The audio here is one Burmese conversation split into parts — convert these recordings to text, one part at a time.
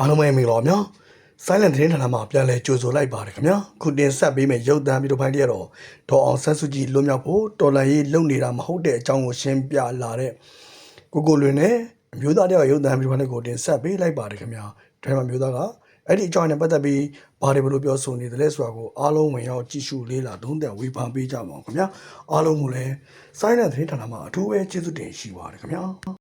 အားလုံးပဲမင်္ဂလာပါဗျာ Silent သတင်းဌာနမှာပြန်လည်ကြိုဆိုလိုက်ပါတယ်ခင်ဗျာခုတင်ဆက်ပေးမယ့်ရုပ်သံဗီဒီယိုဖိုင်တွေကတော့ဒေါ်အောင်ဆန်းစုကြည်လွတ်မြောက်ဖို့တော်လှန်ရေးလုပ်နေတာမဟုတ်တဲ့အကြောင်းကိုရှင်းပြလာတဲ့ကိုကိုလွင်နဲ့အမျိုးသားတယောက်ရုပ်သံဗီဒီယိုဖိုင်တွေကိုတင်ဆက်ပေးလိုက်ပါတယ်ခင်ဗျာဒါမှမျိုးသားကအဲ့ဒီအကြောင်းနဲ့ပတ်သက်ပြီးဘာတွေဘလို့ပြောဆိုနေတယ်လဲဆိုတာကိုအားလုံးဝင်ရောက်ကြည့်ရှုလေးလာသုံးသပ်ဝေဖန်ပေးကြပါအောင်ခင်ဗျာအားလုံးကိုလည်း Silent သတင်းဌာနမှာအထူးပဲကျေးဇူးတင်ရှိပါတယ်ခင်ဗျာ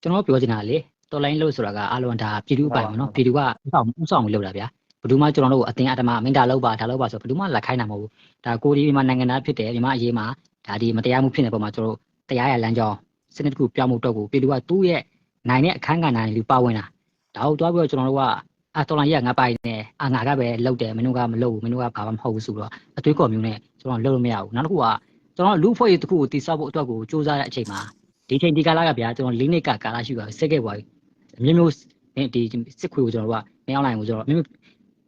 ကျွန်တော်ပြောချင်တာလေတော်လိုင်းလို့ဆိုတာကအလုံးဒါပြည်သူ့ပိုင်ပါနော်ပြည်သူကဥဆောင်ဥဆောင်လုပ်တာဗျာဘယ်သူမှကျွန်တော်တို့အတင်းအဓမ္မမင်းတာလောက်ပါဒါလောက်ပါဆိုဘယ်သူမှလက်ခိုင်းတာမဟုတ်ဘူးဒါကိုဒီမှာနိုင်ငံသားဖြစ်တယ်ဒီမှာအရေးမှာဒါဒီမတရားမှုဖြစ်နေပုံမှာကျွန်တော်တို့တရားရလမ်းကြောင်းစနစ်တစ်ခုပြောင်းမှုတော့ကိုပြည်သူကသူ့ရဲ့နိုင်တဲ့အခန်းကဏ္ဍတွေလူပါဝင်တာဒါဟုတ်သွားပြီးတော့ကျွန်တော်တို့ကအတော်လိုင်းရငါပိုင်နေအာငါကပဲလောက်တယ်မင်းတို့ကမလုပ်ဘူးမင်းတို့ကဘာမှမဟုတ်ဘူးဆိုတော့အသွေးကော်မျိုးနဲ့ကျွန်တော်လုပ်လို့မရဘူးနောက်တစ်ခုကကျွန်တော်လူဖွဲ့ရေးတစ်ခုကိုတိစောက်ဖို့အတွက်ကိုစူးစမ်းတဲ့အချိန်မှာ ဒီချိန်ဒီကာလကဗျာကျွန်တော်၄နှစ်ကကာလရှိပါဆက်ခဲ့ပါပြီအမျိုးမျိုးဒီစစ်ခွေကိုကျွန်တော်တို့ကမရောက်နိုင်ဘူးဆိုတော့မျိုး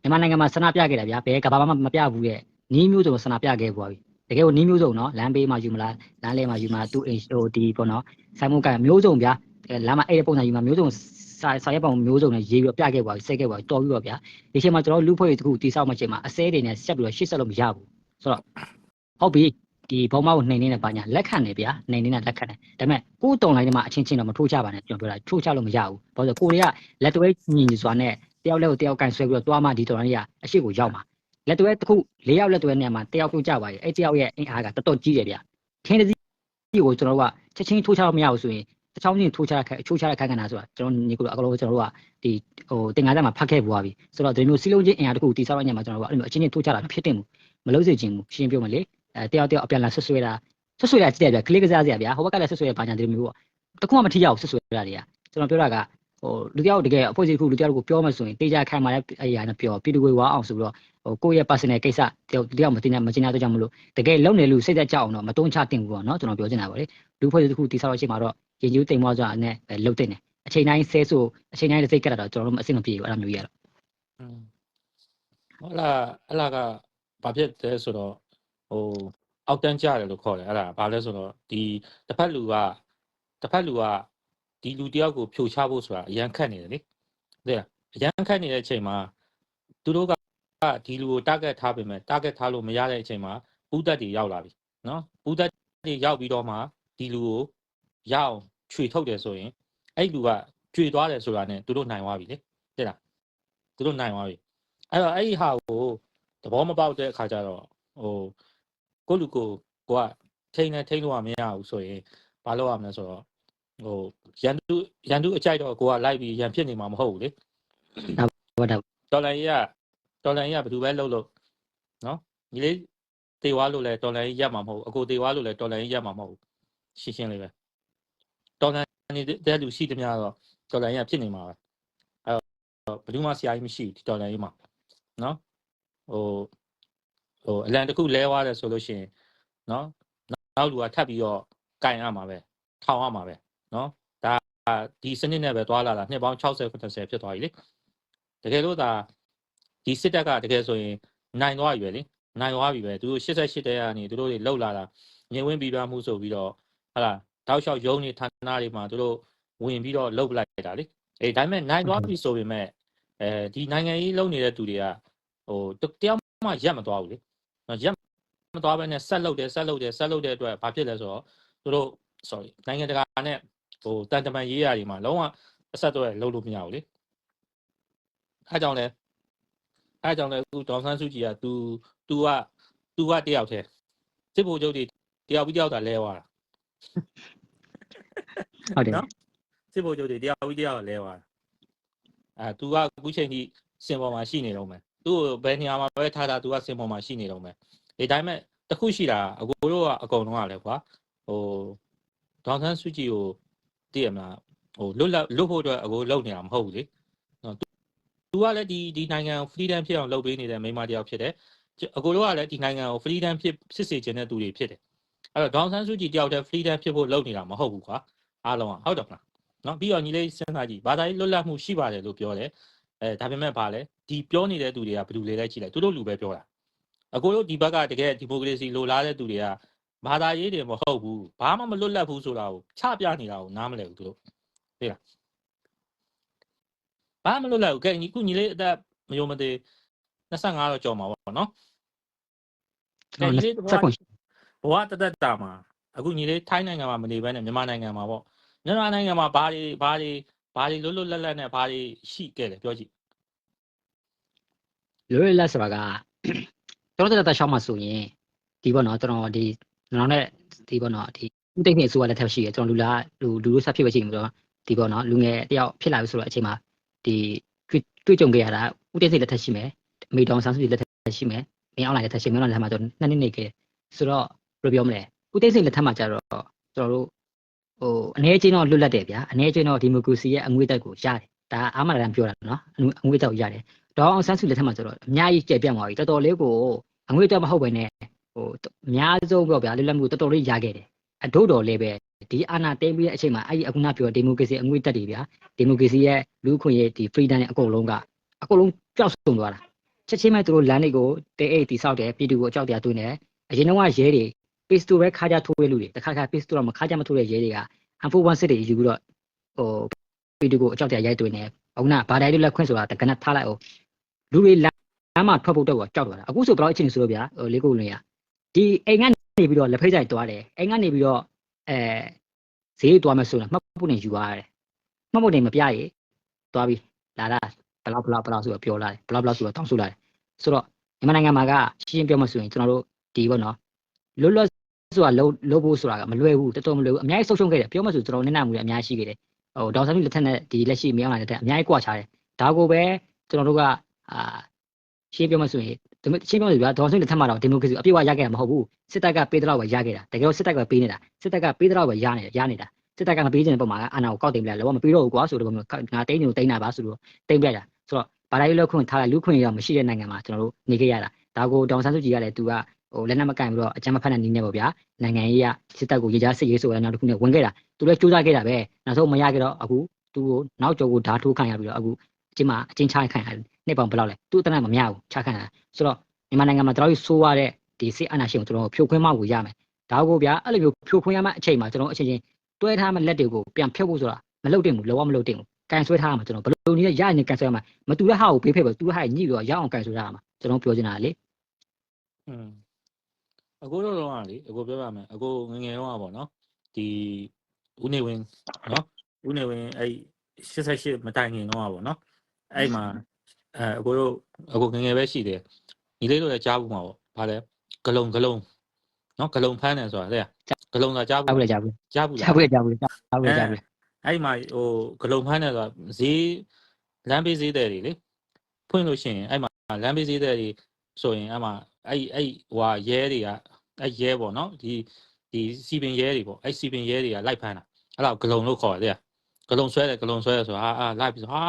မြန်မာနိုင်ငံမှာဆန္ဒပြခဲ့တာဗျာဘယ်ကဘာမှမပြဘူးရဲ့နီးမျိုးစုံဆန္ဒပြခဲ့ပါပြီတကယ်ကိုနီးမျိုးစုံနော်လမ်းဘေးမှာယူမလားလမ်းလဲမှာယူမလားသူအိမ်ဟိုဒီပေါ့နော်ဆိုင်မုတ်ကမျိုးစုံဗျာလမ်းမှာအဲ့တဲ့ပုံစံယူမှာမျိုးစုံစာစာရက်ပုံမျိုးစုံနဲ့ရေးပြီးပြခဲ့ပါပြီဆက်ခဲ့ပါပြီတော်ပြီးတော့ဗျာဒီချိန်မှာကျွန်တော်လူဖွဲ့ရေးတခုတိစောက်မှချိန်မှာအစဲတွေနဲ့ဆက်ပြီးတော့ရှေ့ဆက်လို့မရဘူးဆိုတော့ဟုတ်ပြီ ဒီဘုံမောက်ကိုနှိမ်နေတဲ့ပါညာလက်ခံနေဗျာနှိမ်နေတဲ့လက်ခံနေဒါပေမဲ့ကိုယ်တုံလိုက်တဲ့မှာအချင်းချင်းတော့မထိုးချပါနဲ့ကျွန်တော်ပြောတာထိုးချလို့မရဘူး။ဘာလို့လဲကိုတွေကလက်တွဲညီညီစွာနဲ့တယောက်လက်ကိုတယောက်ကန်ဆွဲပြီးတော့တွားမှဒီတော်ရင်းကအရှိကိုရောက်မှာ။လက်တွဲတစ်ခု၄ယောက်လက်တွဲနေရာမှာတယောက်ပြုတ်ကြပါရဲ့။အဲ့တယောက်ရဲ့အင်အားကတော်တော်ကြီးတယ်ဗျ။ခင်းတစ်စီးကိုကျွန်တော်တို့ကချက်ချင်းထိုးချလို့မရဘူးဆိုရင်တစ်ချောင်းချင်းထိုးချတဲ့ထိုးချတဲ့ခန်းကဏ္ဍဆိုတာကျွန်တော်ညီကိုအကလုံးကျွန်တော်တို့ကဒီဟိုတင်ကားတက်မှာဖတ်ခဲ့ပွားပြီ။ဆိုတော့ဒီမျိုးစီလုံးချင်းအင်အားတစ်ခုတိဆောက်ရညမှာကျွန်တော်တို့ကအဲ့လိုအချင်းချင်းထိုးချတာဖြစ်တင်မှုမလုပ်စေချင်ဘူးရှင်းပြောမလေ။ အဲတယောက်တယောက်အပြန်လာဆွဆွဲတာဆွဆွဲတာကြည့်တယ်ဗျကလစ်ကစားစရာဗျဟိုဘက်ကလည်းဆွဆွဲရပါညာဒီလိုမျိုးပေါ့တခုမှမထိရအောင်ဆွဆွဲရတာတွေကကျွန်တော်ပြောတာကဟိုလူတယောက်တကယ်အဖွဲ့အစည်းတစ်ခုလူတယောက်ကိုပြောမှဆိုရင်တေချာခံမှာလည်းအဲ့ဒီဟာနဲ့ပြောပြည်သူတွေဝါအောင်ဆိုပြီးတော့ဟိုကိုယ့်ရဲ့ personal ကိစ္စတယောက်တယောက်မတင်မတင်တော့ကြောင့်မလို့တကယ်လုံနေလူစိတ်သက်ကြအောင်တော့မတုံးချတင်ဘူးပေါ့နော်ကျွန်တော်ပြောချင်တာပါလေလူအဖွဲ့အစည်းတစ်ခုတိဆောက်ရရှိမှာတော့ရင်ကျူးတိမ်မောကြနဲ့လုံတင်တယ်အချိန်တိုင်းဆဲဆိုအချိန်တိုင်းစိတ်ကက်တာတော့ကျွန်တော်တို့အဆင်မပြေဘူးအဲ့လိုမျိုးကြီးရတော့อืมဟောလာအလားကဘာဖြစ်လဲဆိုတော့ ဟိုအောက်တန်းကြတယ်လို့ခေါ်တယ်အဲ့ဒါဘာလဲဆိုတော့ဒီတစ်ဖက်လူကတစ်ဖက်လူကဒီလူတယောက်ကိုဖြိုချဖို့ဆိုတာအရန်ခတ်နေတယ်လေတဲ့အရန်ခတ်နေတဲ့အချိန်မှာသူတို့ကဒီလူကို target ထားပေမဲ့ target ထားလို့မရတဲ့အချိန်မှာပူးတက်တွေရောက်လာပြီနော်ပူးတက်တွေရောက်ပြီးတော့မှဒီလူကိုရအောင်ခြွေထုတ်တယ်ဆိုရင်အဲ့လူကခြွေသွားတယ်ဆိုတာ ਨੇ သူတို့နိုင်သွားပြီလေတဲ့လားသူတို့နိုင်သွားပြီအဲ့တော့အဲ့ဒီဟာကိုသဘောမပေါက်တဲ့အခါကျတော့ဟို ကိုယ့်လူကိုကိုကထိန်းနေထိန်းလို့မရဘူးဆိုရင်ဘာလုပ်ရမလဲဆိုတော့ဟိုရန်သူရန်သူအကြိုက်တော့ကိုကလိုက်ပြီးရန်ဖြစ်နေမှာမဟုတ်ဘူးလေဟုတ်တယ်ဒေါ်လာကြီးကဒေါ်လာကြီးကဘယ်သူပဲလှုပ်လို့နော်ညီလေးတေဝါလို့လဲဒေါ်လာကြီးရက်မှာမဟုတ်ဘူးအကိုတေဝါလို့လဲဒေါ်လာကြီးရက်မှာမဟုတ်ဘူးရှင်းရှင်းလေးပဲဒေါ်လာနေတဲ့လူရှိသမျှတော့ဒေါ်လာကြီးကဖြစ်နေမှာပဲအဲ့တော့ဘယ်သူမှဆရာကြီးမရှိဘူးဒီဒေါ်လာကြီးမှာနော်ဟို ဟိုအလံတစ်ခုလဲသွားတယ်ဆိုလို့ရှိရင်နော်နောက်လူကထပ်ပြီးတော့ကင်ရမှာပဲထောင်ရမှာပဲနော်ဒါဒီစနစ်နဲ့ပဲသွားလာတာနှစ်ပေါင်း60 90ဖြစ်သွားပြီလေတကယ်လို့ဒါဒီစစ်တပ်ကတကယ်ဆိုရင်နိုင်သွားပြီပဲလေနိုင်သွားပြီပဲသူတို့88တဲကနေသူတို့တွေလှုပ်လာတာငင်ဝင်းပြီးပြမှုဆိုပြီးတော့ဟာလာတောက်လျှောက်ယုံနေဌာနတွေမှာသူတို့ဝင်ပြီးတော့လှုပ်လိုက်တာလေအေးဒါပေမဲ့နိုင်သွားပြီဆိုပေမဲ့အဲဒီနိုင်ငံရေးလှုပ်နေတဲ့သူတွေကဟိုတယောက်မှရက်မသွားဘူးလေနော် ရက်မသွားဘဲနဲ့ဆက်လှုပ်တယ်ဆက်လှုပ်တယ်ဆက်လှုပ်တဲ့အတွက်ဘာဖြစ်လဲဆိုတော့သူတို့ sorry နိုင်ငံတကာနဲ့ဟိုတန်တမန်ရေးရာတွေမှာလုံးဝအဆက်တော့လှုပ်လို့မရဘူးလေအဲကြောင့်လဲအဲကြောင့်လဲအခုဒေါန်ဆန်းစုကြည်က तू तू က तू ကတယောက်တည်းစစ်ဗိုလ်ချုပ်တွေတယောက်ပြီးတယောက်သာလဲသွားတာ ဟုတ်တယ် နော် စစ်ဗိုလ်ချုပ်တွေတယောက်ပြီးတယောက်လဲသွားတာအဲ तू ကအခုချိန်ထိစင်ပေါ်မှာရှိနေတော့မယ် သူ့ကိုဘယ်နေရာမှာပဲထားတာ तू ကစင်ပေါ်မှာရှိနေတော့မယ်ဒီတိုင်းမဲ့တစ်ခုရှိတာအကိုတို့ကအကုန်လုံးကလည်းကွာဟိုဒေါန်ဆန်းစုကြည်ကိုသိရမလားဟိုလွတ်လပ်လွတ်ဖို့အတွက်အကိုလုံနေတာမဟုတ်ဘူးလေနော် तू ကလည်းဒီဒီနိုင်ငံကို freedom ဖြစ်အောင်လုပ်ပေးနေတဲ့မိန်းမတစ်ယောက်ဖြစ်တယ်အကိုတို့ကလည်းဒီနိုင်ငံကို freedom ဖြစ်ဖြစ်စေချင်တဲ့သူတွေဖြစ်တယ်အဲ့တော့ဒေါန်ဆန်းစုကြည်တယောက်တည်း freedom ဖြစ်ဖို့လုပ်နေတာမဟုတ်ဘူးကွာအားလုံးကဟုတ်တယ်မလားနော်ပြီးတော့ညီလေးစဉ်းစားကြည့်ဘာသာရေးလွတ်လပ်မှုရှိပါတယ်လို့ပြောတယ် အဲဒါပေမဲ့ဗာလဲဒီပြောနေတဲ့သူတွေကဘယ်သူလဲလဲကြည့်လိုက်သူတို့လူပဲပြောတာအကိုတို့ဒီဘက်ကတကယ်ဒီမိုကရေစီလိုလားတဲ့သူတွေကဘာသာရေးတွေမဟုတ်ဘူးဘာမှမလွတ်လပ်ဘူးဆိုတာကိုချပြနေတာကိုနားမလည်ဘူးသူတို့သိလားဘာမှမလွတ်လပ်ဘူးကဲညီခုညီလေးအသက်မယုံမသေး25တော့ကြော်မှာပေါ့နော်ကျွန်တော်ညီလေးတစက်ဘောကွန်ဘဝတသက်တာမှာအခုညီလေးထိုင်းနိုင်ငံမှာမနေဘဲနဲ့မြန်မာနိုင်ငံမှာပေါ့မြန်မာနိုင်ငံမှာဘာတွေဘာတွေ ဘာတွေလွတ်လွတ်လပ်လပ်နဲ့ဘာတွေရှိခဲ့လဲပြောကြည့်လွယ်လက်ဆိုတာကကျွန်တော်တို့တက်ရှောင်းမှာဆိုရင်ဒီပေါ့နော်ကျွန်တော်ဒီကျွန်တော်နဲ့ဒီပေါ့နော်ဒီဥတိတ်နေအစိုးရလက်ထက်ရှိရကျွန်တော်လူလာလူလူလူဆက်ဖြစ်ပဲရှိနေတော့ဒီပေါ့နော်လူငယ်တယောက်ဖြစ်လာပြီဆိုတော့အချိန်မှာဒီတွေ့တွေ့ကြုံခဲ့ရတာဥတိတ်စိတ်လက်ထက်ရှိမယ်အမေတောင်ဆန်းစုကြည်လက်ထက်ရှိမယ်မင်းအောင်လိုင်းလက်ထက်ရှိမယ်မင်းအောင်လိုင်းလက်ထက်မှာကျွန်တော်နှစ်နှစ်နေခဲ့ဆိုတော့ဘယ်လိုပြောမလဲဥတိတ်စိတ်လက်ထက်မှာကျတော့ကျွန်တော်တို့ ဟိုအနေချင်းတော့လွတ်လပ်တယ်ဗျာအနေချင်းတော့ဒီမိုကရေစီရဲ့အငွေ့တက်ကိုရတယ်ဒါအာမရန်ပြောတာနော်အငွေ့တက်ကိုရတယ်ဒေါအောင်ဆန်းစုလက်ထက်မှာဆိုတော့အများကြီးကြဲပြန့်သွားပြီတော်တော်လေးကိုအငွေတော့မဟုတ်ပဲနဲ့ဟိုအများဆုံးပြောဗျာလွတ်လပ်မှုတော်တော်လေးရခဲ့တယ်အတို့တော်လေးပဲဒီအာဏာသိမ်းပြီးတဲ့အချိန်မှာအဲ့ဒီအခုနပြောဒီမိုကရေစီအငွေတက်တွေဗျာဒီမိုကရေစီရဲ့လူ့အခွင့်အရေးဒီ freedom ရဲ့အကုန်လုံးကအကုန်လုံးပျောက်ဆုံးသွားတာချက်ချင်းပဲသူတို့လမ်းတွေကိုတဲအိတ်တိဆောက်တယ်ပြည်သူကိုအကြောက်တရားသွင်းတယ်အရင်တော့ကရဲတွေ page 2ပဲခါကြထိုးရလူတွေတခါခါ page 2တော့မခါကြမထိုးတဲ့ရဲတွေက unfo one စစ်တွေယူပြီးတော့ဟိုပြည်သူကိုအကြောက်တရားရိုက်သွင်းတယ်အခုနဘာတိုင်းလွတ်လပ်ခွင့်ဆိုတာတကနထားလိုက်အောင်လူတွေလမ်းမှာထွက်ဖို့တော့ကြောက်သွားတာအခုဆိုဘယ်တော့အချိန်ဆိုတော့ဗျာဟိုလေးကိုလင်းရဒီအိမ်ကနေပြီးတော့လက်ဖိတ်ဆိုင်သွားတယ်အိမ်ကနေပြီးတော့အဲဈေးသွားမယ်ဆိုတော့မှတ်ဖို့နေယူရတယ်မှတ်ဖို့နေမပြရေသွားပြီလာတာဘလောက်ဘလောက်ဘလောက်ဆိုတော့ပြောလာတယ်ဘလောက်ဘလောက်ဆိုတော့တောင်းဆိုလာတယ်ဆိုတော့မြန်မာနိုင်ငံမှာကရှင်းရှင်းပြောမှဆိုရင်ကျွန်တော်တို့ဒီပေါ့နော်လွတ်လွတ် ဆိုတာလုံးလုံးဖို့ဆိုတာကမလွယ်ဘူးတော်တော်မလွယ်ဘူးအများကြီးဆုံးရှုံးခဲ့တယ်ပြောမှဆိုကျွန်တော်နည်းနာမှုတွေအများကြီးရှိခဲ့တယ်ဟိုဒေါက်ဆန်လူလက်ထက်နဲ့ဒီလက်ရှိမြောင်းလာတဲ့တက်အများကြီးကြွားချတယ်ဒါကိုပဲကျွန်တော်တို့ကအာရှင်းပြောမှဆိုရင်ဒီရှင်းပြောလို့ဗျာဒေါ်ဆန်လက်ထက်မှာတော့ဒီမိုကရေစီအပြည့်အဝရခဲ့တာမဟုတ်ဘူးစစ်တပ်ကပေးတော့ပဲရခဲ့တာတကယ်တော့စစ်တပ်ကပေးနေတာစစ်တပ်ကပေးတော့ပဲရနေတယ်ရနေတာစစ်တပ်ကမပေးခြင်းတဲ့ပုံမှာအာဏာကိုကောက်တင်ပြလိုက်လောကမပေးတော့ဘူးကွာဆိုတော့ငါတိန်းနေတိန်းတာပါဆိုတော့တိန်းပြတာဆိုတော့ဘာသာရေးလောက်ခွင့်ထားလိုက်လူခွင့်ရမရှိတဲ့နိုင်ငံမှာကျွန်တော်တို့နေခဲ့ရတာဒါကိုဒေါ်ဆန်စုကြည်ကလည်းသူက ဟိုလက်နက်မကင်ပြီးတော့အကြမ်းမဖက်တဲ့နည်းနဲ့ပေါ့ဗျာနိုင်ငံရေးကစစ်တပ်ကိုရေကြားစစ်ရေးဆိုတဲ့နောက်တစ်ခုနဲ့ဝင်ခဲ့တာသူလည်းစူးစမ်းခဲ့တာပဲနောက်ဆုံးမရခဲ့တော့အခုသူ့ကိုနောက်ကျော်ကိုဓာတ်ထိုးခံရပြီးတော့အခုအချင်းမအချင်းချခံရတယ်နှစ်ပေါင်ဘယ်လောက်လဲသူ့အတနက်မများဘူးချခံရတာဆိုတော့မြန်မာနိုင်ငံမှာတော်တော်ဆိုးရတဲ့ဒီစစ်အာဏာရှင်ကိုကျွန်တော်ဖြိုခွင်းမှကိုရမယ်ဒါကိုဗျာအဲ့လိုမျိုးဖြိုခွင်းရမှအချိန်မှာကျွန်တော်အချင်းချင်းတွဲထားမှလက်တွေကိုပြန်ဖြုတ်ဖို့ဆိုတာမလုပ်တင်ဘူးလောကမလုပ်တင်ဘူးကန်ဆွဲထားရမှာကျွန်တော်ဘယ်လိုနည်းနဲ့ရရင်ကန်ဆွဲရမှာမတူတဲ့ဟာကိုပေးဖက်ပဲတူတဲ့ဟာညှိပြီးတော့ရအောင်ကန်ဆွဲထားရမှာကျွန်တော်ပြောချင်တာလေอืม အကိုတို့တော့ကလေအကိုပြောရမယ်အကိုငယ်ငယ်တော့ကပေါ့နော်ဒီဦးနေဝင်းနော်ဦးနေဝင်းအဲ့88မတိုင်ခင်တော့ကပေါ့နော်အဲ့မှာအဲအကိုတို့အကိုငယ်ငယ်ပဲရှိတယ်ညီလေးတို့လည်းကြားဘူးမှာပေါ့ဗာလဲဂလုံဂလုံနော်ဂလုံဖမ်းတယ်ဆိုတာတဲ့ဂလုံကကြားကြားဘူးဘူးလေကြားဘူးကြားဘူးကြားဘူးလေကြားဘူးကြားဘူးလေကြားဘူးလေအဲ့မှာဟိုဂလုံဖမ်းတယ်ဆိုတာဈေးလမ်းဘေးဈေးတယ်တွေလေဖွင့်လို့ရှိရင်အဲ့မှာလမ်းဘေးဈေးတယ်တွေဆိုရင်အဲ့မှာအဲ့အဲ့ဟိုဟာရဲတွေက အဲ့ရဲပေါ့နော်ဒီဒီစီပင်ရဲတွေပေါ့အဲ့စီပင်ရဲတွေကလိုက်ဖမ်းတာအဲ့တော့ဂလုံလို့ခေါ်တယ်တဲ့ဂလုံဆွဲတယ်ဂလုံဆွဲတယ်ဆိုတာအာလိုက်ပြီးဆိုဟာ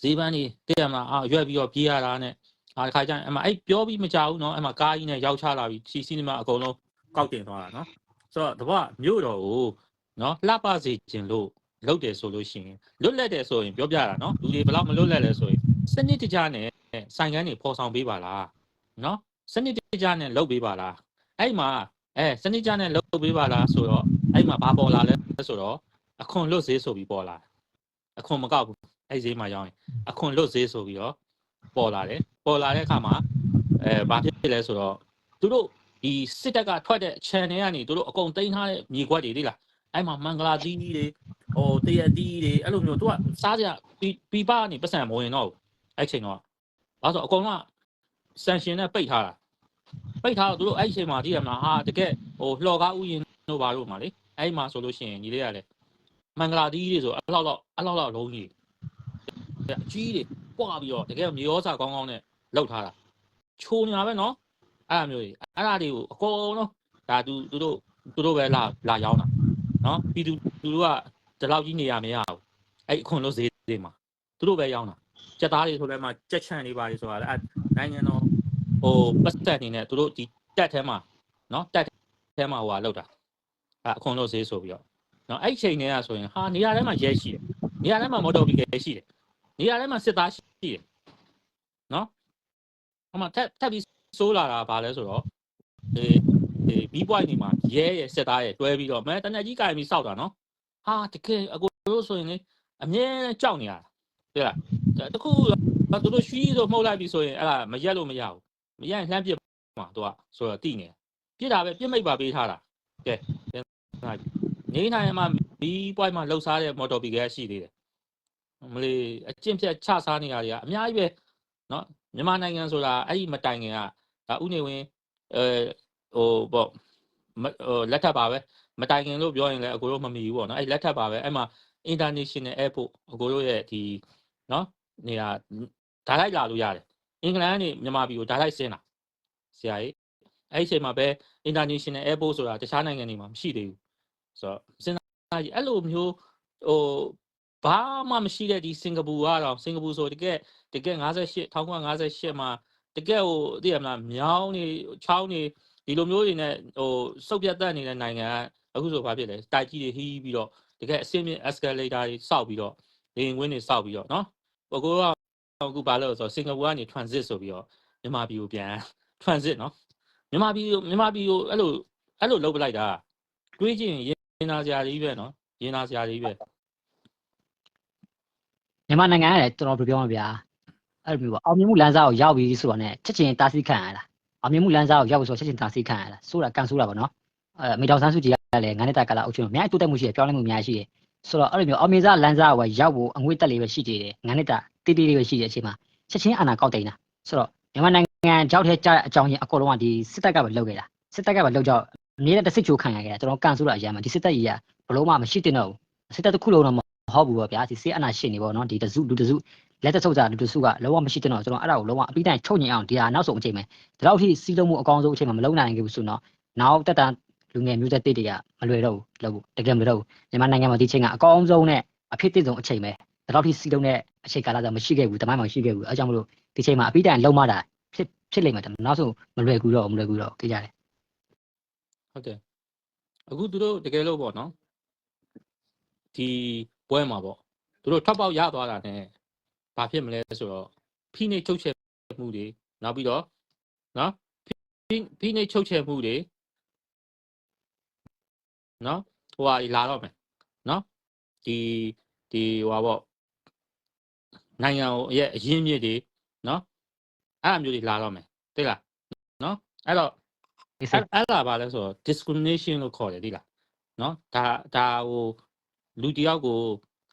ဈေးပန်းကြီးတည့်ရမလားအာရွက်ပြီးတော့ပြေးရတာနဲ့အာဒီခါကျရင်အဲ့မှာအဲ့ပြောပြီးမကြဘူးနော်အဲ့မှာကားကြီးနဲ့ရောက်ချလာပြီးစီစီနီမာအကုန်လုံးကောက်တင်သွားတာနော်ဆိုတော့တပတ်မြို့တော်ကိုနော်လှပစေခြင်းလို့လုတ်တယ်ဆိုလို့ရှိရင်လွတ်လပ်တယ်ဆိုရင်ပြောပြတာနော်လူတွေဘယ်လောက်မလွတ်လပ်လဲဆိုရင်စနစ်တကျနဲ့ဆိုင်ကန်းတွေပေါ်ဆောင်ပေးပါလားနော်စနစ်တကျနဲ့လုပ်ပေးပါလား အဲ့မှာအဲစနစ်တကျနဲ့လုပ်ပေးပါလားဆိုတော့အဲ့မှာဘာပေါ်လာလဲဆိုတော့အခွန်လွတ်ဈေးဆိုပြီးပေါ်လာတယ်အခွန်မကောက်ဘူးအဲ့ဈေးမှာရောက်ရင်အခွန်လွတ်ဈေးဆိုပြီးတော့ပေါ်လာတယ်ပေါ်လာတဲ့အခါမှာအဲဘာဖြစ်လဲဆိုတော့သူတို့ဒီစစ်တပ်ကထွက်တဲ့ channel ကနေသူတို့အကုန်သိမ်းထားတဲ့မြေခွက်တွေလေလားအဲ့မှာမင်္ဂလာသီးကြီးတွေဟိုတရတီးတွေအဲ့လိုမျိုးသူကစားကြပီပီပါကနေပတ်စံမဝင်တော့ဘူးအဲ့ချိန်တော့ဘာလို့ဆိုအကုန်လုံးကဆန်ရှင်နဲ့ပိတ်ထားတာ ပိတ်ထားတော့သူတို့အဲ့ချိန်မှာကြည့်ရမလားဟာတကယ်ဟိုလှော်ကားဥယျာဉ်တို့ဘာလို့မှာလေအဲ့မှာဆိုလို့ရှိရင်ညီလေးကလည်းမင်္ဂလာတီးတွေဆိုအဲ့လောက်လောက်အဲ့လောက်လောက်လုံးကြီးအကြီးတွေပွားပြီးတော့တကယ်မြေရောစာကောင်းကောင်းနဲ့လောက်ထားတာချိုးနေတာပဲနော်အဲ့အမျိုးကြီးအဲ့ဒါတွေကိုအကုန်လုံးဒါသူသူတို့သူတို့ပဲလာလာရောင်းတာနော်ပြီးသူသူတို့ကဒီလောက်ကြီးနေရမရဘူးအဲ့အခွန်လို့ဈေးတွေမှာသူတို့ပဲရောင်းတာကြက်သားတွေဆိုလည်းမှကြက်ချန့်တွေပါလေဆိုတာလည်းအဲ့နိုင်ငံတော် ဟိုပတ်သက်နေနဲ့သူတို့ဒီတက်ထဲမှာနော်တက်ထဲမှာဟိုဟာလောက်တာအဲ့အခွန်လို့ဈေးဆိုပြီးတော့နော်အဲ့ချိန်တွေကဆိုရင်ဟာနေရာထဲမှာရဲရှိတယ်နေရာထဲမှာမော်တော်ဘီကယ်ရှိတယ်နေရာထဲမှာစစ်သားရှိတယ်နော်ဟိုမှာထက်ထက်ပြီးစိုးလာတာဘာလဲဆိုတော့ဒီဘီးပွိုင်းနေမှာရဲရဲ့စစ်သားရဲ့တွဲပြီးတော့မဲတနက်ကြီးကင်ပြီးစောက်တာနော်ဟာတကယ်အကိုတို့ဆိုရင်လေအမြဲကြောက်နေရတာတဲ့လားတခုသူတို့ရွှီဆိုမှုတ်လိုက်ပြီဆိုရင်အဲ့ဒါမရက်လို့မရဘူး မရရင်လှမ်းပစ်မှာသူကဆိုတော့တိနေပြစ်တာပဲပြစ်မိတ်ပါပေးထားတာကဲနေနိုင်မှာဘီးပွိုင်းမှာလှုပ်ရှားတဲ့မော်တော်ဘီကရှိသေးတယ်မလေးအကျင့်ဖြတ်ချစားနေရတွေကအများကြီးပဲနော်မြန်မာနိုင်ငံဆိုတာအဲ့ဒီမတိုင်ခင်ကဒါဥနေဝင်အဲဟိုပေါ့မဟိုလက်ထပ်ပါပဲမတိုင်ခင်လို့ပြောရင်လည်းအကိုတို့မမီဘူးပေါ့နော်အဲ့လက်ထပ်ပါပဲအဲ့မှာ international airport အကိုတို့ရဲ့ဒီနော်နေတာဓာတ်လိုက်လာလို့ရတယ် အင်္ဂလန်ကနေမြန်မာပြည်ကိုဓာတ်လိုက်ဆင်းတာဆရာကြီးအဲ့ဒီအချိန်မှာပဲ international airport ဆိုတာတခြားနိုင်ငံတွေမှာမရှိသေးဘူးဆိုတော့စဉ်းစားကြည့်အဲ့လိုမျိုးဟိုဘာမှမရှိတဲ့ဒီစင်ကာပူကတော့စင်ကာပူဆိုတကယ်တကယ်58 1958မှာတကယ်ဟိုသိရမလားမြောင်းနေချောင်းနေဒီလိုမျိုးတွေနဲ့ဟိုစုပ်ပြတ်တက်နေတဲ့နိုင်ငံကအခုဆိုဘာဖြစ်လဲတိုက်ကြီးတွေဟီးပြီးတော့တကယ်အစင်းမြင့် escalator တွေစောက်ပြီးတော့လေရင်ဝင်းတွေစောက်ပြီးတော့နော်ဟိုကိုက အခုဘာလို့လဲဆိုတော့စင်ကာပူကနေ transit ဆိုပြီးတော့မြန်မာပြည်ကိုပြန် transit နော်မြန်မာပြည်ကိုမြန်မာပြည်ကိုအဲ့လိုအဲ့လိုလုပ်ပလိုက်တာတွေးကြည့်ရင်ရင်နာစရာကြီးပဲနော်ရင်နာစရာကြီးပဲမြန်မာနိုင်ငံကလည်းတော်တော်ပြောမှာဗျာအဲ့လိုမျိုးပေါ့အောင်မြင်မှုလမ်းစာကိုရောက်ပြီဆိုတော့ ਨੇ ချက်ချင်းတားဆီးခံရတာအောင်မြင်မှုလမ်းစာကိုရောက်ပြီဆိုတော့ချက်ချင်းတားဆီးခံရတာဆိုတာကန်ဆိုတာပေါ့နော်အဲမိတော်ဆန်းစုကြည်ကလည်းငန်းနေတာကလာအုပ်ချုပ်အများကြီးတိုးတက်မှုရှိတယ်ပြောင်းလဲမှုအများကြီးရှိတယ်ဆိုတော့အဲ့လိုမျိုးအောင်မြင်စာလမ်းစာကိုရောက်ဖို့အငွေ့တက်လေးပဲရှိသေးတယ်ငန်းနေတာ တိတိလေးပဲရှိတဲ့အချိန်မှာချက်ချင်းအာဏာကောက်တိန်တာဆိုတော့မြန်မာနိုင်ငံကြောက်ထဲကြတဲ့အကြောင်းရင်းအကုန်လုံးကဒီစစ်တပ်ကပဲလုပ်ခဲ့တာစစ်တပ်ကပဲလုပ်ကြောက်အမြဲတမ်းတစ်စစ်ချိုးခံရခဲ့တာကျွန်တော်ကန်ဆိုတာအရင်မှာဒီစစ်တပ်ကြီးကဘလို့မှမရှိတင်တော့ဘူးစစ်တပ်တစ်ခုလုံးတော့မဟုတ်ဘူးပေါ့ဗျာဒီစစ်အာဏာရှင်နေပေါ့နော်ဒီတစုလူတစုလက်တဆုပ်ကြလူတစုကလုံးဝမရှိတင်တော့ကျွန်တော်အဲ့ဒါကိုလုံးဝအပြီးတိုင်ချုပ်ညင်အောင်ဒီဟာနောက်ဆုံးအချိန်ပဲဒီလောက်ထိစီးလုံးမှုအကောင်းဆုံးအချိန်မှာမလုံနိုင်ခဲ့ဘူးဆိုတော့နောက်တက်တန်လူငယ်မျိုးသက်တွေကမလွယ်တော့ဘူးလို့တကယ်မလွယ်တော့ဘူးမြန်မာနိုင်ငံမှာဒီချိန်ကအကောင်းဆုံးနဲ့အဖြစ်တစ်ဆုံးအချိန်ပဲ ဒီလောက်ထိစီးလုံးတဲ့အချိန်ကာလဆိုမရှိခဲ့ဘူးတမိုင်းမှာရှိခဲ့ဘူးအဲကြောင့်မလို့ဒီချိန်မှာအပြီးတိုင်လုံးမတာဖြစ်ဖြစ်လိမ့်မယ်နောက်ဆုံးမလွယ်ကူတော့မလွယ်ကူတော့ကြည့်ကြတယ်ဟုတ်တယ်အခုသူတို့တကယ်လို့ပေါ့နော်ဒီပွဲမှာပေါ့သူတို့ထောက်ပေါက်ရသွားတာ ਨੇ ဘာဖြစ်မလဲဆိုတော့ဖိနှိပ်ချုပ်ချယ်မှုတွေနောက်ပြီးတော့နော်ဖိဖိနှိပ်ချုပ်ချယ်မှုတွေနော်ဟိုဟာကြီးလာတော့မယ်နော်ဒီဒီဟိုဟာပေါ့ နိုင်ငံရဲ့အရင်းမြစ်တွေနော်အဲ့အမျိုးတွေလာတော့မယ်သိလားနော်အဲ့တော့ဒီစအဲ့အဲ့ဒါပါလဲဆိုတော့ discrimination လို့ခေါ်တယ်ဒီလားနော်ဒါဒါဟိုလူတစ်ယောက်ကို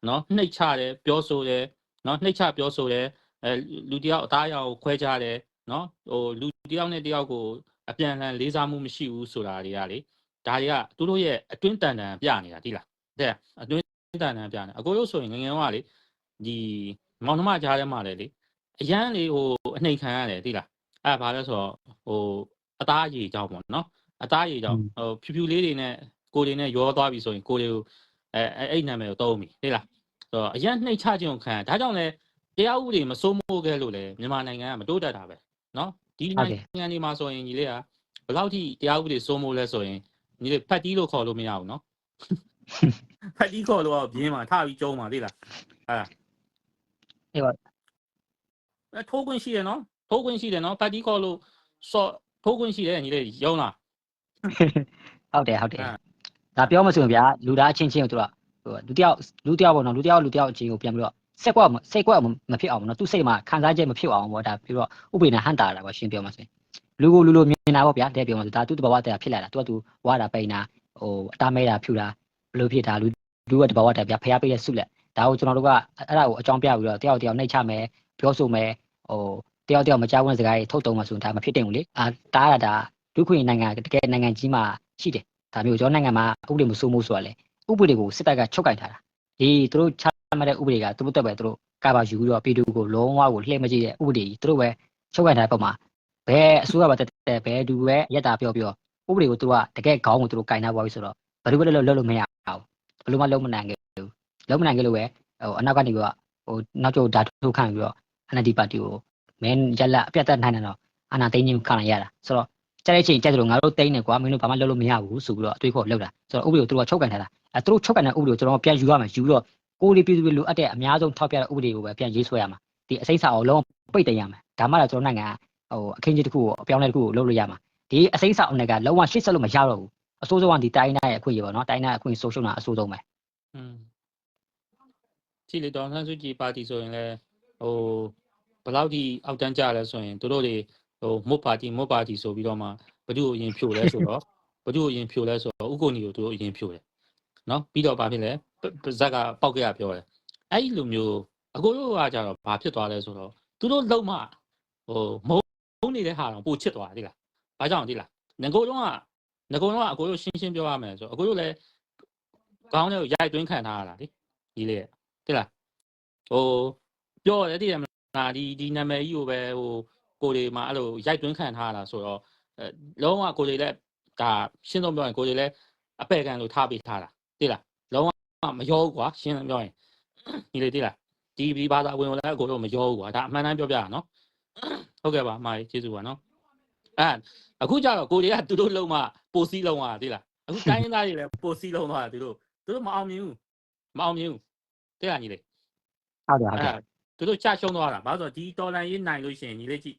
နော်နှိပ်ချတယ်ပြောဆိုတယ်နော်နှိပ်ချပြောဆိုတယ်အဲလူတစ်ယောက်အသားအရောင်ကိုခွဲခြားတယ်နော်ဟိုလူတစ်ယောက်နဲ့တစ်ယောက်ကိုအပြန်အလှန်လေးစားမှုမရှိဘူးဆိုတာတွေကလေဒါတွေကသူတို့ရဲ့အတွင်းတန်တန်ပြနေတာဒီလားတဲ့အတွင်းတန်တန်ပြနေအကိုတို့ဆိုရင်ငယ်ငယ်ကလေဒီ မောင်နှမကြားထဲမှာလေလေအရန်လေဟိုအနှိမ်ခံရတယ်ဒီလားအဲ့ဒါဘာလဲဆိုတော့ဟိုအသားအရည်ကြောင်းပေါ့နော်အသားအရည်ကြောင်းဟိုဖြူဖြူလေးတွေနဲ့ကိုယ်တွေနဲ့ရောသွားပြီဆိုရင်ကိုယ်တွေကိုအဲအဲအဲ့နာမည်ကိုသုံးပြီသိလားဆိုတော့အရင်နှိတ်ချခြင်းကိုခံရဒါကြောင့်လဲတရားဥပဒေမစိုးမိုးခဲ့လို့လေမြန်မာနိုင်ငံကမတိုးတက်တာပဲနော်ဒီနိုင်ငံဒီမှာဆိုရင်ညီလေးကဘယ်လောက်ထိတရားဥပဒေစိုးမိုးလဲဆိုရင်ညီလေးဖတ်တီးလို့ခေါ်လို့မရဘူးနော်ဖတ်တီးခေါ်လို့ကဘင်းမှာထပြီးကျုံးမှာသိလားအဲ အေးပါအဲထိုးခွင့်ရှိတယ်နော်ထိုးခွင့်ရှိတယ်နော်ဖတ်တီးခေါ်လို့စော့ထိုးခွင့်ရှိတယ်ညီလေးရုံးလားဟုတ်တယ်ဟုတ်တယ်အဲဒါပြောမဆိုရင်ဗျာလူသားအချင်းချင်းကိုသူကဟိုလူတယောက်လူတယောက်ပေါ့နော်လူတယောက်လူတယောက်အချင်းကိုပြန်ပြီးတော့စက်ကွက်စိတ်ကွက်မဖြစ်အောင်ပေါ့နော်သူစိတ်မှာခံစားချက်မဖြစ်အောင်ပေါ့ဒါပြီးတော့ဥပဒေနဲ့ဟန်တာတာပေါ့ရှင်းပြောမှဆိုရင်လူကိုလူလိုမြင်တာပေါ့ဗျာတဲ့ပြောမှဆိုဒါသူ့တဘာဝတရားဖြစ်လာတာသူကသူဝါတာပိန်တာဟိုအသားမဲတာဖြူတာဘယ်လိုဖြစ်တာလူလူကတဘာဝတရားဗျာဖျားပေးတဲ့ဆုလက် ဒါကိုကျွန်တော်တို့ကအဲ့ဒါကိုအကြောင်းပြပြီးတော့တယောက်တယောက်နှိတ်ချမယ်ပြောဆိုမယ်ဟိုတယောက်တယောက်မကြောက်ဝင်စကားတွေထုတ်တုံးမှဆိုရင်ဒါမဖြစ်တင်ဘူးလေအာတားရတာဒုခွင့်နိုင်ငံတကယ်နိုင်ငံကြီးမှာရှိတယ်ဒါမျိုးကျွန်တော်နိုင်ငံမှာဥပဒေမစိုးမိုးဆိုတာလေဥပဒေကိုစစ်တပ်ကချုပ်ကင်ထားတာဒီသူတို့ချမှတ်တဲ့ဥပဒေကသူတို့တက်ပဲသူတို့ကာပါယူပြီးတော့ပြည်သူကိုလုံးဝကိုလှည့်မကြည့်တဲ့ဥပဒေကြီးသူတို့ပဲချုပ်ကင်ထားတဲ့ပုံမှာဘယ်အစိုးရပါတက်တဲ့ဘယ်သူပဲရက်တာပြောပြောဥပဒေကိုသူတို့ကတကယ်ခေါင်းကိုသူတို့ကင်ထားပါပြီဆိုတော့ဘယ်လိုပဲလုပ်လုပ်လို့မရဘူးဘယ်လိုမှလုံးမနိုင်ခဲ့ဘူး လုံးမနိုင်ခဲ့လို့ပဲဟိုအနောက်ကနေပြီးတော့ဟိုနောက်ကျောဓာတ်ထုတ်ခံပြီးတော့ NLD ပါတီကိုမင်းရက်လက်အပြတ်သက်နိုင်တယ်တော့အာနာသိန်းကြီးခံရတာဆိုတော့ကြတဲ့ချိန်ကြက်တယ်လို့ငါတို့တိမ့်နေကွာမင်းတို့ဘာမှလုပ်လို့မရဘူးဆိုပြီးတော့အတွေးခေါ်လောက်တာဆိုတော့ဥပဒေကိုသူတို့ကချုပ်ကန်ထားတာအဲသူတို့ချုပ်ကန်တဲ့ဥပဒေကိုကျွန်တော်ပြန်ယူရမယ်ယူပြီးတော့ကိုယ်လေးပြည်သူတွေလိုအပ်တဲ့အများဆုံးထောက်ပြတဲ့ဥပဒေကိုပဲပြန်ရေးဆွဲရမှာဒီအစိမ့်စာအောင်လုံးဝပိတ်တင်ရမယ်ဒါမှလည်းကျွန်တော်နိုင်ငံဟိုအခင်းကြီးတစ်ခုကိုအပြောင်းအလဲတစ်ခုကိုလုပ်လို့ရမှာဒီအစိမ့်ဆောင်တွေကလုံးဝရှစ်ဆက်လို့မရတော့ဘူးအစိုးဆုံးကဒီတိုင်းတိုင်းရဲ့အခွင့်အရေးပေါ့နော်တိုင်းတိုင်းအခွင့်ဆုံးရှုံးတာအစိုးဆုံးပဲอืม ကြည့်လေဒေါ်ဆန်းစုကြည်ပါတီဆိုရင်လည်းဟိုဘယ်လောက်ထိအောက်တန်းကြလဲဆိုရင်တို့တို့တွေဟိုမွတ်ပါတီမွတ်ပါတီဆိုပြီးတော့မှဘသူ့ကိုအရင်ဖြိုလဲဆိုတော့ဘသူ့ကိုအရင်ဖြိုလဲဆိုတော့ဥက္ကိုနီကိုတို့အရင်ဖြိုတယ်နော်ပြီးတော့ဘာဖြစ်လဲပပဇက်ကပောက်ကရပြောတယ်အဲ့ဒီလိုမျိုးအကိုတို့ကကြတော့ဘာဖြစ်သွားလဲဆိုတော့သူတို့လုံးမဟိုမုန်းနေတဲ့ဟာတော့ပိုချစ်သွားတယ်ဒီလားဘာကြောင့်ဒီလားငကိုတော့ကငကိုတော့ကအကိုတို့ရှင်းရှင်းပြောရမယ်ဆိုတော့အကိုတို့လည်းကောင်းတဲ့ကိုရိုက်သွင်းခံထားရတာလေဒီလေ တိလားဟိုပြောရတယ်တည်ရမလားဒီဒီနာမည်ကြီးကိုပဲဟိုကိုတွေမှာအဲ့လိုရိုက်သွင်းခံထားရတာဆိုတော့အဲလုံးဝကိုတွေလည်းဒါရှင်းဆုံးပြောရင်ကိုတွေလည်းအပယ်ခံလို့ထားပေးထားတာတိလားလုံးဝမရောဘူးကွာရှင်းပြောရင်ဒီလေတိလားဒီဒီဘာသာဝင်ကိုလည်းကိုတို့မရောဘူးကွာဒါအမှန်တမ်းပြောပြတာနော်ဟုတ်ကဲ့ပါအမကြီးကျေးဇူးပါနော်အဲအခုကျတော့ကိုတွေကသူတို့လုံးမပိုစီးလုံးသွားတာတိလားအခုတိုင်းရင်းသားတွေလည်းပိုစီးလုံးသွားတာသူတို့သူတို့မအောင်မြင်ဘူးမအောင်မြင်ဘူး တိလားညီလေးဟုတ်တယ်ဟုတ်တယ်အဲ့သူတို့ချရှုံးသွားတာဘာလို့ဆိုတော့ဒီတော်လန်ရေးနိုင်လို့ရှိရင်ညီလေးကြည့်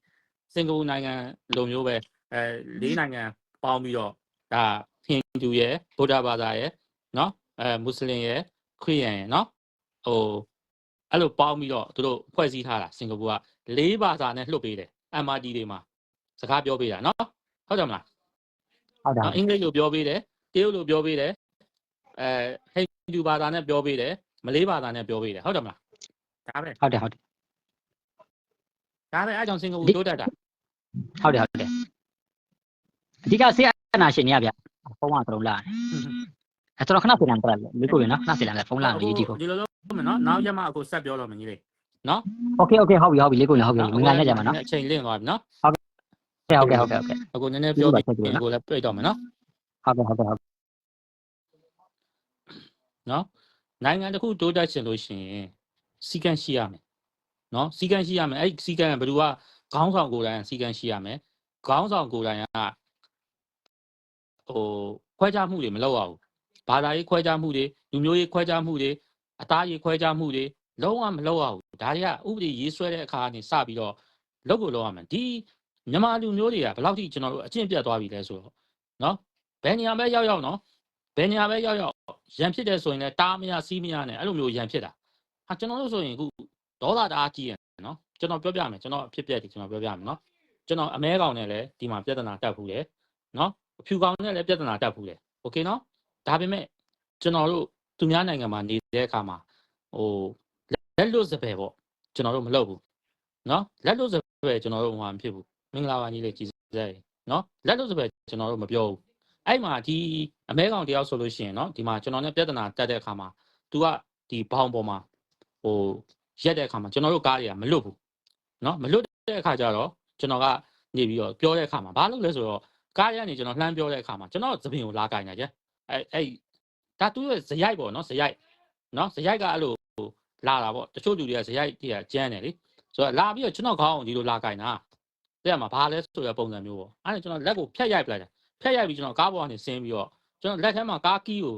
စင်ကာပူနိုင်ငံလိုမျိုးပဲအဲလေးနိုင်ငံပေါင်းပြီးတော့ဒါဟိန္ဒူရဲ့ဗုဒ္ဓဘာသာရဲ့နော်အဲမွတ်စလင်ရဲ့ခရစ်ယာန်ရဲ့နော်ဟိုအဲ့လိုပေါင်းပြီးတော့သူတို့ဖွဲ့စည်းထားတာစင်ကာပူကလေးဘာသာနဲ့လွှတ်ပေးတယ် MRT တွေမှာစကားပြောပေးတာနော်ဟုတ်တယ်မလားဟုတ်တယ်နော်အင်္ဂလိပ်လိုပြောပေးတယ်တရုတ်လိုပြောပေးတယ်အဲဟိန္ဒူဘာသာနဲ့ပြောပေးတယ် မလေးဘာသာနဲ့ပြောပေးတယ်ဟုတ်တယ်မလားဒါပဲ ဟုတ်တယ်ဟုတ်တယ် ဒါပဲအဲကြောင့်စင်ကာပူတိုးတက်တာ ဟုတ်တယ်ဟုတ်တယ်အဓိကဆေးအနာရှင်တွေကဗျဖုန်းကတော့လာတယ်အဲကျွန်တော်ခဏပြန်လာတယ်မိကိုရနော်ခဏပြန်လာတယ်ဖုန်းလာတယ်ရေးကြည့်ဖို့ ဒီလိုလုပ်မယ်နော်နောက်ရက်မှအခုဆက်ပြောတော့မယ်ညီလေးနော် โอเคโอเคဟုတ်ပြီဟုတ်ပြီလေးကိုလည်းဟုတ်ပြီမင်္ဂလာညချင်ပါနော် အချိန်လင့်သွားပြီနော် ဟုတ်ကဲ့ဟုတ်ကဲ့ဟုတ်ကဲ့ အခုနည်းနည်းပြောပြီးကိုလည်းပြိတ်တော့မယ်နော် ဟုတ်ကဲ့ဟုတ်ကဲ့ဟုတ်ကဲ့ နော် နိုင်ငံတစ်ခုတိုးတက်ချင်လို့ရှိရင်စီကံရှိရမယ်နော်စီကံရှိရမယ်အဲ့စီကံကဘယ်သူကခေါင်းဆောင်ကိုယ်တိုင်စီကံရှိရမယ်ခေါင်းဆောင်ကိုယ်တိုင်ကဟိုခွဲခြားမှုတွေမလုပ်ရဘူးဘာသာရေးခွဲခြားမှုတွေလူမျိုးရေးခွဲခြားမှုတွေအသားရေးခွဲခြားမှုတွေလုံးဝမလုပ်ရဘူးဒါတွေကဥပဒေရေးဆွဲတဲ့အခါကနေစပြီးတော့လုပ်ကိုလုပ်ရမယ်ဒီမြန်မာလူမျိုးတွေကဘယ်လောက်ထိကျွန်တော်တို့အကျင့်ပြတ်သွားပြီလဲဆိုတော့နော်ဘယ်နေရာပဲရောက်ရောက်နော် ဘယ်နေရာပဲရောက်ရောက်ရန်ဖြစ်တယ်ဆိုရင်လည်းတားမရစီးမရနဲ့အဲ့လိုမျိုးရန်ဖြစ်တာဟာကျွန်တော်တို့ဆိုရင်အခုဒေါသတအားကြီးရနော်ကျွန်တော်ပြောပြမယ်ကျွန်တော်အဖြစ်ပြက်ဒီကျွန်တော်ပြောပြမယ်နော်ကျွန်တော်အမဲကောင်နဲ့လည်းဒီမှာပြဿနာတက်ဘူးလေနော်အဖြူကောင်နဲ့လည်းပြဿနာတက်ဘူးလေโอเคနော်ဒါပေမဲ့ကျွန်တော်တို့သူများနိုင်ငံမှာနေတဲ့အခါမှာဟိုလက်လွတ်စပယ်ပေါ့ကျွန်တော်တို့မလုပ်ဘူးနော်လက်လွတ်စပယ်ကျွန်တော်တို့ဟိုမှာမဖြစ်ဘူးမင်္ဂလာပါကြီးလေးကြည်စဲနော်လက်လွတ်စပယ်ကျွန်တော်တို့မပြောဘူးအဲ့မှာဒီ အမဲကောင်တယောက်ဆိုလို့ရှိရင်နော်ဒီမှာကျွန်တော်နဲ့ပြဿနာတက်တဲ့အခါမှာ तू ကဒီဘောင်ပေါ်မှာဟိုရက်တဲ့အခါမှာကျွန်တော်တို့ကားတွေကမလွတ်ဘူးနော်မလွတ်တဲ့အခါကျတော့ကျွန်တော်ကနေပြီးတော့ပြောတဲ့အခါမှာဘာလုပ်လဲဆိုတော့ကားတွေကနေကျွန်တော်လှမ်းပြောတဲ့အခါမှာကျွန်တော်သပင်ကိုလာကင်နေကြအဲ့အဲ့ဒါသူရဲ့ဇရိုက်ပေါ့နော်ဇရိုက်နော်ဇရိုက်ကအဲ့လိုလာတာပေါ့တချို့လူတွေကဇရိုက်တွေကကျန်းတယ်လေဆိုတော့လာပြီးတော့ကျွန်တော်ခေါင်းအောင်ဒီလိုလာကင်တာတဲ့မှာဘာလဲဆိုတဲ့ပုံစံမျိုးပေါ့အဲ့ဒါကျွန်တော်လက်ကိုဖြတ်ရိုက်ပလိုက်တယ်ဖြတ်ရိုက်ပြီးကျွန်တော်ကားပေါ်ကနေဆင်းပြီးတော့ ကျွန်တော်လက်ထဲမှာကားကီးကို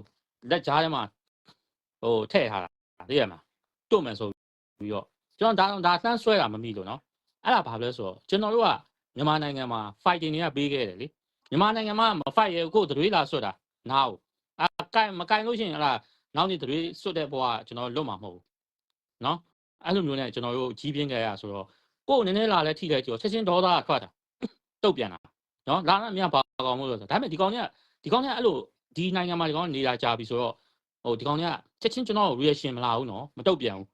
လက်ကြားထဲမှာဟိုထည့်ထားတာသိရမှာတွတ်မယ်ဆိုပြီးတော့ကျွန်တော်ဒါတော့ဒါလှမ်းဆွဲတာမမိလို့နော်အဲ့ဒါဘာလဲဆိုတော့ကျွန်တော်တို့ကမြန်မာနိုင်ငံမှာ fighting တွေကပေးခဲ့တယ်လေမြန်မာနိုင်ငံမှာမ fight ရကိုယ်တွေးလာဆွတ်တာနားကိုအကင်မကင်လို့ရှိရင်အဲ့ဒါနောက်နေ့တွေးဆွတ်တဲ့ဘဝကကျွန်တော်လွတ်မှာမဟုတ်ဘူးနော်အဲ့လိုမျိုးနဲ့ကျွန်တော်တို့ကြီးပြင်းခဲ့ရဆိုတော့ကိုယ်နည်းနည်းလာလဲထိလဲကြောချက်ချင်းဒေါသကထွက်တာတုတ်ပြန်တာနော်လာတော့မြဘာကောင်လို့ဆိုဒါပေမဲ့ဒီကောင်က ဒီကောင်ကအဲ့လိုဒီနိုင်ငံမှာဒီကောင်နေတာကြာပြီဆိုတော့ဟိုဒီကောင်ကချက်ချင်းကျွန်တော် reaction မလာဘူးနော်မတုတ်ပြန်ဘူး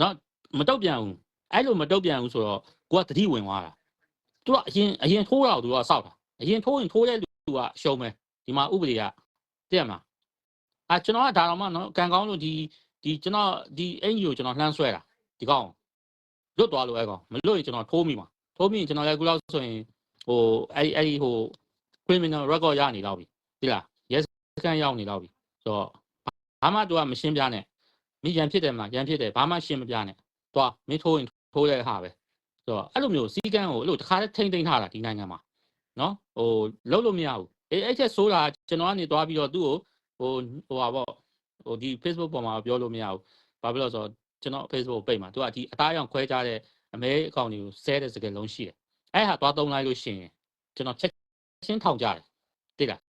နော်မတုတ်ပြန်ဘူးအဲ့လိုမတုတ်ပြန်ဘူးဆိုတော့ကိုကတတိဝင်သွားတာသူကအရင်အရင်ထိုးတာကိုသူကစောက်တာအရင်ထိုးရင်ထိုးတဲ့လူကရှုံးမယ်ဒီမှာဥပဒေကသိရမလားအာကျွန်တော်ကဒါတော့မှနော်ကံကောင်းလို့ဒီဒီကျွန်တော်ဒီအင်ဂျီကိုကျွန်တော်လှမ်းဆွဲတာဒီကောင် လွတ်သွားလို့အဲ့ကောင်မလွတ်ရင်ကျွန်တော်ထိုးမိမှာထိုးမိရင်ကျွန်တော်လည်းခုလောက်ဆိုရင်ဟိုအဲ့ဒီအဲ့ဒီဟို criminal record ရနေတော့ပြီဒီလား yes စကန်ရောက်နေတော့ပြီဆိုတော့ဘာမှသူကမရှင်းပြနဲ့မိရန်ဖြစ်တယ်မလားရန်ဖြစ်တယ်ဘာမှရှင်းမပြနဲ့သွားမင်းထိုးရင်ထိုးတဲ့ဟာပဲဆိုတော့အဲ့လိုမျိုးစီကန်းကိုအဲ့လိုတစ်ခါတည်းထိမ့်သိမ့်ထားတာဒီနိုင်ငံမှာနော်ဟိုလုံးလို့မရဘူးအေးအဲ့ချက်ဆိုတာကျွန်တော်ကနေသွားပြီးတော့သူ့ကိုဟိုဟိုပါပေါ့ဟိုဒီ Facebook ပေါ်မှာပြောလို့မရဘူးဘာဖြစ်လို့လဲဆိုတော့ ကျွန်တော် Facebook ပိတ်မှာသူကဒီအသားအရောင်ခွဲကြတဲ့အမဲအကောင့်တွေကိုဆဲတဲ့စကားလုံးရှိတယ်အဲ့ဟာသွားသုံးလိုက်လို့ရှိရင်ကျွန်တော်ချက်ချင်းထောင်ကြတယ်သိလား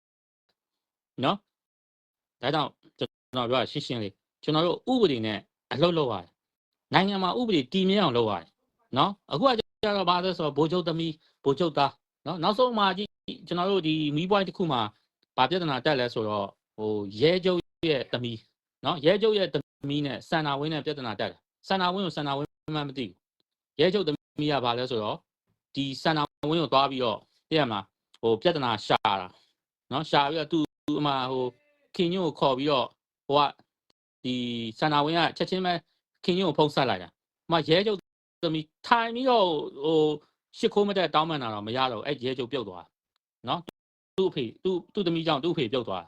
နော်ဒါကြောင့်ကျွန်တော်ပြောတာရှင်းရှင်းလေးကျွန်တော်တို့ဥပဒေနဲ့အလုပ်လုပ်ရတယ်နိုင်ငံမှာဥပဒေတည်မြဲအောင်လုပ်ရတယ်နော်အခုကကျတော့ဘာလဲဆိုတော့ဘိုးချုပ်သမီးဘိုးချုပ်သားနော်နောက်ဆုံးမှကြည့်ကျွန်တော်တို့ဒီမီးပွိုင်းတစ်ခုမှာဘာပြဿနာတက်လဲဆိုတော့ဟိုရဲကျုပ်ရဲ့သမီးနော်ရဲကျုပ်ရဲ့သ မီးနဲ့စန္နာဝင်းနဲ့ပြဿနာတက်တယ်စန္နာဝင်းကိုစန္နာဝင်းမှမသိဘူးရဲကျုပ်သမီးကဘာလဲဆိုတော့ဒီစန္နာဝင်းကိုသွားပြီးတော့သိရမလားဟိုပြဿနာရှာတာနော်ရှာပြီးတော့သူသူအမှဟိုခင်ညို့ကိုခေါ်ပြီးတော့ဟိုကဒီစန္နာဝင်းကချက်ချင်းပဲခင်ညို့ကိုဖုံးဆက်လိုက်တာအမရဲကျုပ်သမီးထိုင်ပြီးတော့ဟိုရှစ်ခိုးမတက်တောင်းပန်တာတော့မရတော့အဲ့ရဲကျုပ်ပြုတ်သွားနော်သူ့အဖေသူ့သူ့သမီးကြောင့်သူ့အဖေပြုတ်သွား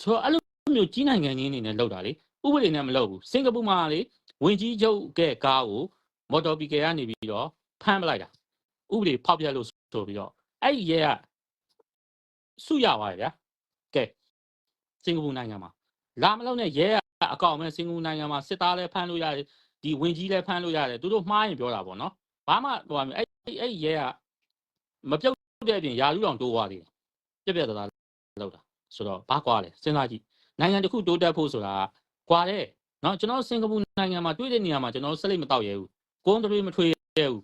ဆိုတော့အဲ့လိုမျိုးကြီးနိုင်ငံကြီးအနေနဲ့လောက်တာလေ ဥပဒေနဲ့မလုပ်ဘူးစင်ကာပူမှာလေဝင်ကြီးချုပ်ကဲကားကိုမော်တော်ဘီကယ်ကနေပြီးတော့ဖမ်းပလိုက်တာဥပဒေဖောက်ပြလို့ဆိုပြီးတော့အဲ့ဒီရဲကစုရသွားတယ်ဗျာကဲစင်ကာပူနိုင်ငံမှာလာမလို့နဲ့ရဲကအကောင့်မဲ့စင်ကာပူနိုင်ငံမှာစစ်သားလည်းဖမ်းလို့ရတယ်ဒီဝင်ကြီးလည်းဖမ်းလို့ရတယ်သူတို့မှားရင်ပြောတာပေါ့နော်ဘာမှဟိုဟာအဲ့အဲ့ရဲကမပြုတ်တဲ့အပြင်ယာလူတော်တိုးသွားသေးတယ်ပြက်ပြက်သားသားလောက်တာဆိုတော့ဘာကွာလဲစဉ်းစားကြည့်နိုင်ငံတစ်ခုတိုးတက်ဖို့ဆိုတာ ကွာတယ်နော်ကျွန်တော်စင်ကာပူနိုင်ငံမှာတွေ့တဲ့နေရာမှာကျွန်တော်ဆက်လက်မတော့ရဲဘူးကုန်းတွေမထွေးရဲဘူး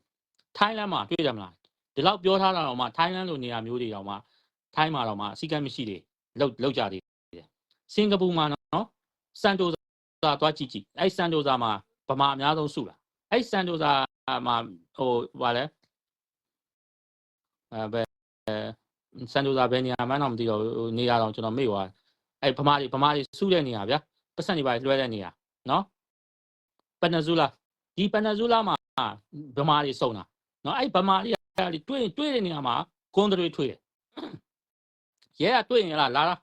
ထိုင်းလန်မှာတွေ့တယ်မလားဒီလောက်ပြောထားတာတော့မှထိုင်းလန်လိုနေရာမျိုးတွေတော့မှထိုင်းမှာတော့မှအစိကမ်းမရှိသေးလောက်လောက်ကြသေးတယ်စင်ကာပူမှာနော်စန်တိုဇာသွားကြည့်ကြည့်အဲ့စန်တိုဇာမှာဗမာအများဆုံးစုတာအဲ့စန်တိုဇာမှာဟိုဘာလဲအဲဘယ်စန်တိုဇာဘယ်နေရာမှန်းတော့မသိတော့ဘူးနေရာတော့ကျွန်တော်မေ့သွားအဲ့ဗမာတွေဗမာတွေစုတဲ့နေရာဗျာ ပတ်စံတွေပါလွှဲတဲ့နေရာနော်ပနဇူလာဒီပနဇူလာမှာဗမာတွေစုံတာနော်အဲ့ဗမာတွေကတွေ့တွေ့တဲ့နေရာမှာဂွန်တွေထွေးတယ်ရဲကတွေ့ရင်လားလာလား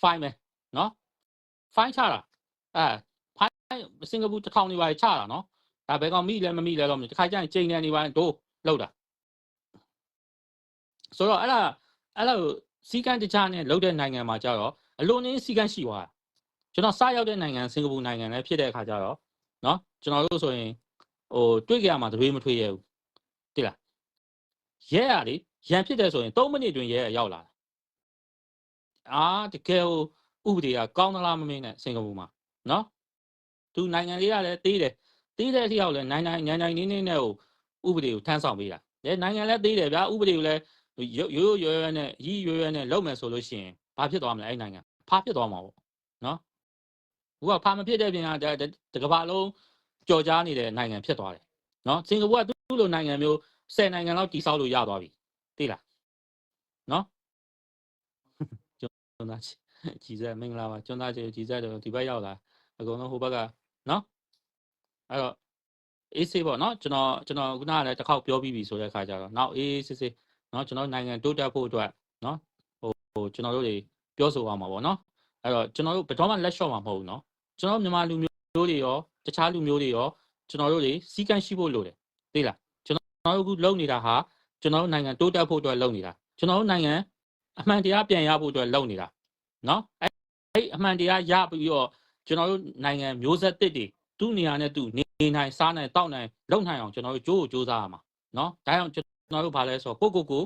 ဖိုင်ပဲနော်ဖိုင်ချတာအဲဖိုင်စင်ကာပူတစ်ထောင်နေပါချတာနော်ဒါဘယ်ကောင်မိလဲမမိလဲတော့မသိတခါကျရင်ချိန်နေနေပါဒိုးလောက်တာဆိုတော့အဲ့ဒါအဲ့လိုစီကန်းတခြားနဲ့လောက်တဲ့နိုင်ငံမှာကြတော့အလွန်င်းစီကန်းရှိသွားတာ ကျွန်တော်စရောက်တဲ့နိုင်ငံစင်ကာပူနိုင်ငံလည်းဖြစ်တဲ့အခါကျတော့နော်ကျွန်တော်တို့ဆိုရင်ဟိုတွေ့ကြရမှာတတွေးမထွေးရဘူးတိလားရဲရလေရန်ဖြစ်တယ်ဆိုရင်3မိနစ်တွင်ရဲရရောက်လာတယ်အာတကယ်ဟိုဥပဒေကကောင်းသလားမမင်းနဲ့စင်ကာပူမှာနော်သူနိုင်ငံလေးကလည်းသေးတယ်သေးတဲ့အထိရောက်လဲနိုင်နိုင်ညံညံနေနေနဲ့ဟိုဥပဒေကိုထမ်းဆောင်ပေးတာလေနိုင်ငံလည်းသေးတယ်ဗျာဥပဒေကိုလည်းရိုးရိုးရွယ်ရွယ်နဲ့ရီးရွယ်ရွယ်နဲ့လုပ်မယ်ဆိုလို့ရှိရင်ဘာဖြစ်သွားမလဲအဲ့နိုင်ငံဖားဖြစ်သွားမှာပေါ့နော် အခုကဖားမဖြစ်တဲ့ပြင်ကတကဘာလုံးကြော်ကြားနေတဲ့နိုင်ငံဖြစ်သွားတယ်နော်စင်ကာပူကသူ့လိုနိုင်ငံမျိုး10နိုင်ငံလောက်တိစောက်လို့ရသွားပြီသိလားနော်ကျွန်းသားကြည်စက်မင်္ဂလာပါကျွန်းသားကြည်စက်တော့ဒီဘက်ရောက်လာအကုန်လုံးဟိုဘက်ကနော်အဲ့တော့အေးဆေးပေါ့နော်ကျွန်တော်ကျွန်တော်ခုနကလည်းတစ်ခေါက်ပြောပြီးပြီဆိုတဲ့အခါကျတော့နောက်အေးဆေးဆေးနော်ကျွန်တော်နိုင်ငံတိုးတက်ဖို့အတွက်နော်ဟိုဟိုကျွန်တော်တို့တွေပြောဆိုအောင်ပါပေါ့နော်အဲ့တော့ကျွန်တော်တို့ဘယ်တော့မှလက်လျှော့မှာမဟုတ်ဘူးနော် ကျွန်တော်မြန်မာလူမျိုးတွေရောတခြားလူမျိုးတွေရောကျွန်တော်တို့တွေစီကံရှိဖို့လိုတယ်သိလားကျွန်တော်တို့အခုလုပ်နေတာဟာကျွန်တော်တို့နိုင်ငံတိုးတက်ဖို့အတွက်လုပ်နေတာကျွန်တော်တို့နိုင်ငံအမှန်တရားပြန်ရဖို့အတွက်လုပ်နေတာနော်အဲ့အဲ့အမှန်တရားရပြီးတော့ကျွန်တော်တို့နိုင်ငံမျိုးဆက်တစ်တွေသူ့နေရာနဲ့သူနေနိုင်စားနိုင်တောက်နိုင်လုံနိုင်အောင်ကျွန်တော်တို့ကြိုးကိုစူးစမ်းရမှာနော်ဒါကြောင့်ကျွန်တော်တို့ဘာလဲဆိုတော့ကိုကိုကို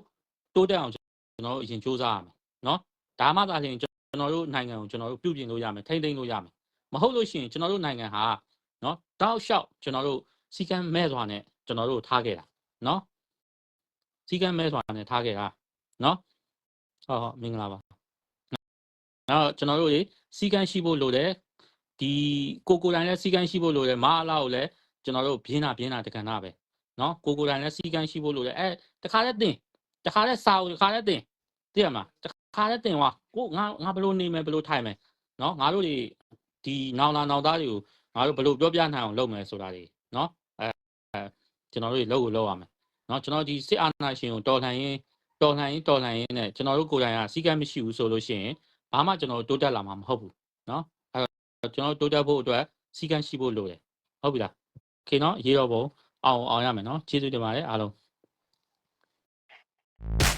တိုးတက်အောင်ကျွန်တော်တို့အရင်စူးစမ်းရမယ်နော်ဒါမှသာလျှင်ကျွန်တော်တို့နိုင်ငံကိုကျွန်တော်တို့ပြုပြင်လို့ရမယ်ထိမ့်သိမ်းလို့ရမယ် မဟုတ်လို့ရှိရင်ကျွန်တော်တို့နိုင်ငံဟာနော်တောက်လျှောက်ကျွန်တော်တို့စီကံမဲ့စွာနဲ့ကျွန်တော်တို့ထားခဲ့တာနော်စီကံမဲ့စွာနဲ့ထားခဲ့တာနော်ဟုတ်ဟုတ်မင်္ဂလာပါနောက်ကျွန်တော်တို့ရေစီကံရှိဖို့လိုတယ်ဒီကိုကိုတိုင်လည်းစီကံရှိဖို့လိုတယ်မအားလာကိုလည်းကျွန်တော်တို့ပြင်းတာပြင်းတာတကန်တာပဲနော်ကိုကိုတိုင်လည်းစီကံရှိဖို့လိုတယ်အဲတခါလဲတင်တခါလဲစာကိုတခါလဲတင်သိရမလားတခါလဲတင်သွားကိုငါငါဘယ်လိုနေမယ်ဘယ်လိုထိုင်မယ်နော်ငါတို့တွေ ဒီနောင်လာနောင်သားတွေကိုငါတို့ဘယ်လိုပြောပြနိုင်အောင်လုပ်မယ်ဆိုတာတွေနော်အဲကျွန်တော်တို့လုပ်ကိုလုပ်ရမယ်နော်ကျွန်တော်ဒီစစ်အာဏာရှင်ကိုတော်လှန်ရင်တော်လှန်ရင်တော်လှန်ရင်နဲ့ကျွန်တော်တို့ကိုယ်တိုင်ကစီကံမရှိဘူးဆိုလို့ရှိရင်ဘာမှကျွန်တော်တို့တိုးတက်လာမှာမဟုတ်ဘူးနော်အဲတော့ကျွန်တော်တို့တိုးတက်ဖို့အတွက်စီကံရှိဖို့လိုတယ်ဟုတ်ပြီလားခေနော်ရေတော်ပုံအောင်အောင်ရမယ်နော်ကျေးဇူးတင်ပါတယ်အားလုံး you